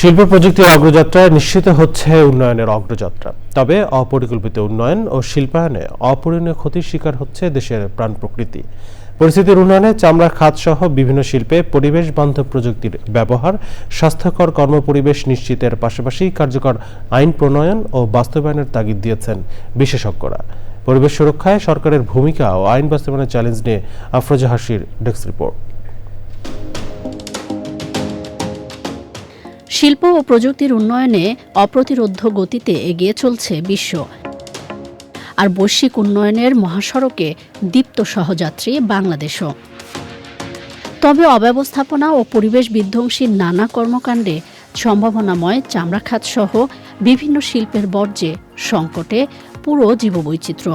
শিল্প প্রযুক্তির অগ্রযাত্রায় নিশ্চিত হচ্ছে উন্নয়নের অগ্রযাত্রা। তবে অপরিকল্পিত উন্নয়ন ও শিল্পায়নে অপূরণীয় ক্ষতির শিকার হচ্ছে দেশের প্রাণ প্রকৃতি। পরিস্থিতির উন্নয়নে চামড়া খাত সহ বিভিন্ন শিল্পে পরিবেশ বান্ধব প্রযুক্তির ব্যবহার, স্বাস্থ্যকর কর্মপরিবেশ নিশ্চিতের পাশাপাশি কার্যকর আইন প্রণয়ন ও বাস্তবায়নের তাগিদ দিয়েছেন বিশেষজ্ঞরা। পরিবেশ সুরক্ষায় সরকারের ভূমিকা ও আইন বাস্তবায়নের চ্যালেঞ্জ নিয়ে আফরোজা হাসির ডেস্ক রিপোর্ট। শিল্প ও প্রযুক্তির উন্নয়নে অপ্রতিরোধ্য গতিতে এগিয়ে চলছে বিশ্ব। আর বৈশ্বিক উন্নয়নের মহাসড়কে দীপ্ত সহযাত্রী বাংলাদেশও। তবে অব্যবস্থাপনা ও পরিবেশ বিধ্বংসী নানা কর্মকাণ্ডে সম্ভাবনাময় চামড়া খাত সহ বিভিন্ন শিল্পের বর্জ্যে সংকটে পুরো জীববৈচিত্র্য।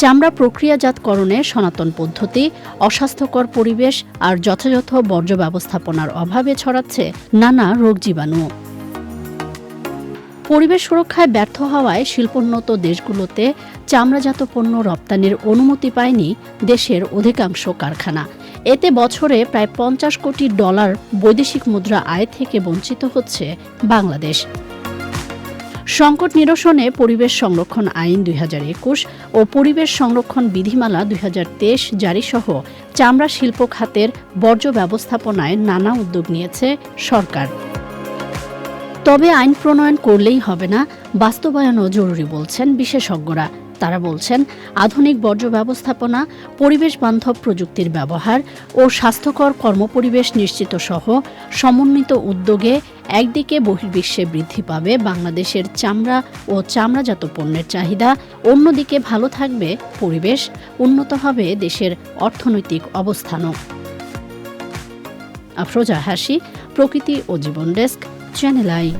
চামড়া প্রক্রিয়াজাতকরণে সনাতন পদ্ধতি, অস্বাস্থ্যকর পরিবেশ আর যথাযথ বর্জ্য ব্যবস্থাপনার অভাবে ছড়াচ্ছে নানা রোগ জীবাণু। পরিবেশ সুরক্ষায় ব্যর্থ হওয়ায় শিল্পোন্নত দেশগুলোতে চামড়াজাত পণ্য রপ্তানির অনুমতি পায়নি দেশের অধিকাংশ কারখানা। এতে বছরে প্রায় পঞ্চাশ কোটি ডলার বৈদেশিক মুদ্রা আয় থেকে বঞ্চিত হচ্ছে বাংলাদেশ। সংকট নিরসনে পরিবেশ সংরক্ষণ আইন দুই হাজার একুশ ও পরিবেশ সংরক্ষণ বিধিমালা দুই তেইশ জারিসহ চামড়া শিল্প খাতের বর্জ্য ব্যবস্থাপনায় নানা উদ্যোগ নিয়েছে সরকার। তবে আইন প্রণয়ন করলেই হবে না, বাস্তবায়নও জরুরি বলছেন বিশেষজ্ঞরা। তারা বলছেন, আধুনিক বর্জ্য ব্যবস্থাপনা, পরিবেশ বান্ধব প্রযুক্তির ব্যবহার ও স্বাস্থ্যকর কর্মপরিবেশ নিশ্চিত সহ সমন্বিত উদ্যোগে একদিকে বহির্বিশ্বে বৃদ্ধি পাবে বাংলাদেশের চামড়া ও চামড়াজাত পণ্যের চাহিদা, অন্যদিকে ভালো থাকবে পরিবেশ, উন্নত হবে দেশের অর্থনৈতিক অবস্থানও। আফরোজা হাসি, প্রকৃতি ও জীবন ডেস্ক, চ্যানেল আই।